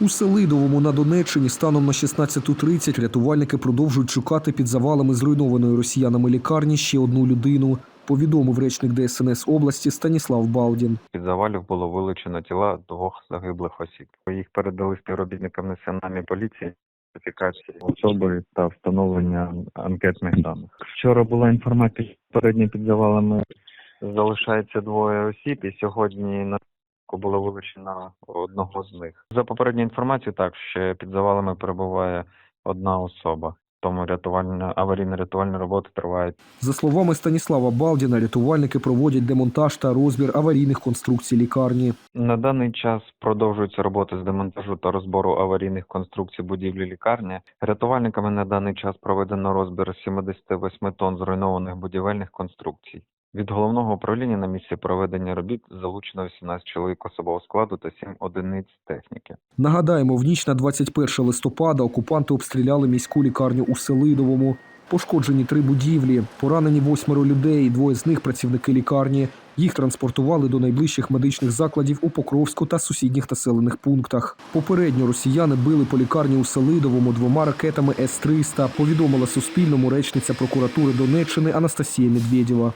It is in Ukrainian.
У Селидовому на Донеччині станом на 16.30 рятувальники продовжують шукати під завалами зруйнованої росіянами лікарні ще одну людину. Повідомив речник ДСНС області Станіслав Балдін. Під завалів було вилучено тіла двох загиблих осіб. Їх передали співробітникам національної поліції. Ідентифікації особи та встановлення анкетних даних. Вчора була інформація, що передні під завалами залишається двоє осіб, і сьогодні на було вилучено одного з них. За попередньою інформацією, так ще під завалами перебуває одна особа. Тому рятувальна аварійно-рятувальні роботи тривають За словами Станіслава Балдіна, рятувальники проводять демонтаж та розбір аварійних конструкцій лікарні. На даний час продовжуються роботи з демонтажу та розбору аварійних конструкцій будівлі лікарні. Рятувальниками на даний час проведено розбір 78 тонн зруйнованих будівельних конструкцій. Від головного управління на місці проведення робіт залучено 18 чоловік особового складу та 7 одиниць техніки. Нагадаємо, в ніч на 21 листопада окупанти обстріляли міську лікарню у Селидовому. Пошкоджені три будівлі, поранені восьмеро людей, двоє з них працівники лікарні. Їх транспортували до найближчих медичних закладів у Покровську та сусідніх населених пунктах. Попередньо росіяни били по лікарні у Селидовому двома ракетами С-300, повідомила Суспільному речниця прокуратури Донеччини Анастасія Медведєва.